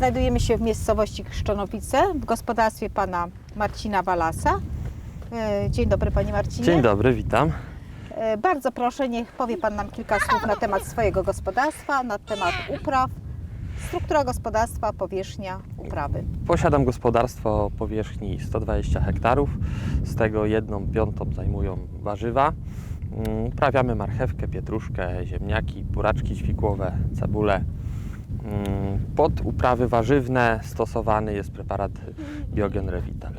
Znajdujemy się w miejscowości Krzczonowice w gospodarstwie pana Marcina Walasa. E, Dzień dobry panie Marcinie. Dzień dobry, witam. E, Bardzo proszę, niech powie pan nam kilka słów na temat swojego gospodarstwa, na temat upraw, struktura gospodarstwa, powierzchnia uprawy. Posiadam gospodarstwo o powierzchni 120 hektarów, z tego jedną piątą zajmują warzywa. Mm, Uprawiamy marchewkę, pietruszkę, ziemniaki, buraczki ćwikłowe, cebulę. Mm, Pod uprawy warzywne stosowany jest preparat Biogen Revital.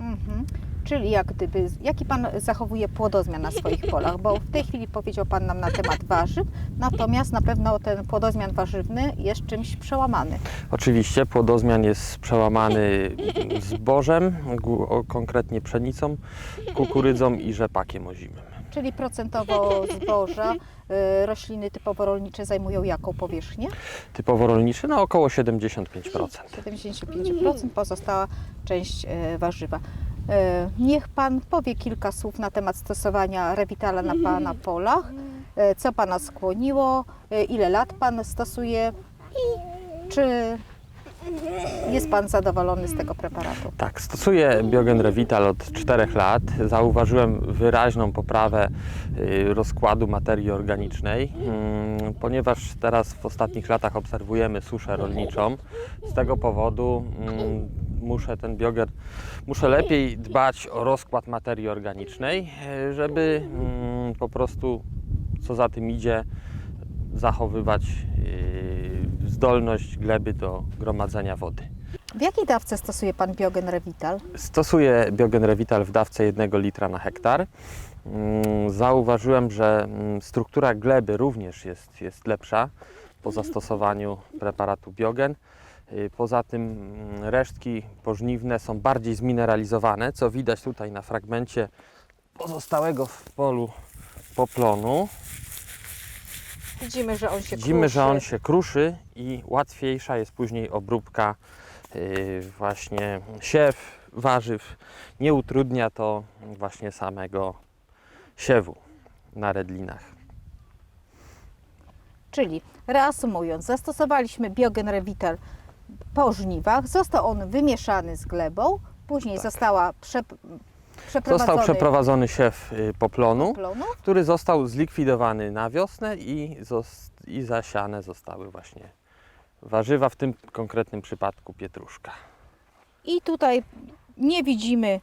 Mhm. Czyli jak gdyby, jaki pan zachowuje płodozmian na swoich polach? Bo w tej chwili powiedział pan nam na temat warzyw, natomiast na pewno ten płodozmian warzywny jest czymś przełamany. Oczywiście płodozmian jest przełamany zbożem, konkretnie pszenicą, kukurydzą i rzepakiem ozimym. Czyli procentowo zboża, y, rośliny typowo rolnicze zajmują jaką powierzchnię? Typowo rolniczy, no około 75%. 75%, pozostała część e, warzywa. E, Niech Pan powie kilka słów na temat stosowania Revitala na Pana polach. Co Pana skłoniło? Ile lat Pan stosuje? I czy jest Pan zadowolony z tego preparatu? Tak, stosuję Biogen Revital od 4 lat. Zauważyłem wyraźną poprawę y, rozkładu materii organicznej, mm, ponieważ teraz w ostatnich latach obserwujemy suszę rolniczą. Z tego powodu mm, muszę ten biogen, muszę lepiej dbać o rozkład materii organicznej, y, żeby mm, po prostu, co za tym idzie, zachowywać y, zdolność gleby do gromadzenia wody. W jakiej dawce stosuje Pan Biogen Revital? Stosuję Biogen Revital w dawce 1 litra na hektar. Mm, Zauważyłem, że mm, struktura gleby również jest, jest lepsza po zastosowaniu preparatu Biogen. Y, Poza tym mm, resztki pożniwne są bardziej zmineralizowane, co widać tutaj na fragmencie pozostałego w polu poplonu. Widzimy, że on się Widzimy, kruszy. że on się kruszy i łatwiejsza jest później obróbka yy, właśnie siew warzyw. Nie utrudnia to właśnie samego siewu na redlinach. Czyli reasumując, zastosowaliśmy Biogen Revital po żniwach, został on wymieszany z glebą, później Tak. została prze, Został przeprowadzony siew yy, poplonu, plonu. który został zlikwidowany na wiosnę i, zos- i zasiane zostały właśnie warzywa, w tym konkretnym przypadku pietruszka. I tutaj nie widzimy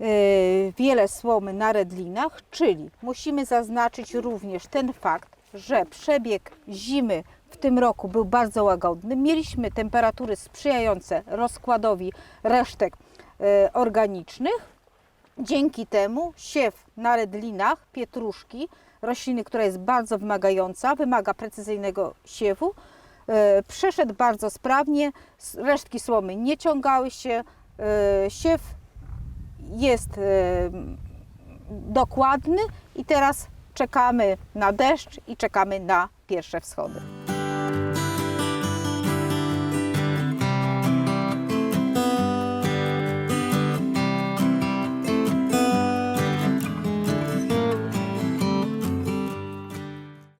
y, wiele słomy na redlinach, czyli musimy zaznaczyć również ten fakt, że przebieg zimy w tym roku był bardzo łagodny. Mieliśmy temperatury sprzyjające rozkładowi resztek y, organicznych. Dzięki temu siew na redlinach pietruszki, rośliny, która jest bardzo wymagająca, wymaga precyzyjnego siewu, e, przeszedł bardzo sprawnie, resztki słomy nie ciągały się, e, siew jest e, dokładny i teraz czekamy na deszcz i czekamy na pierwsze wschody.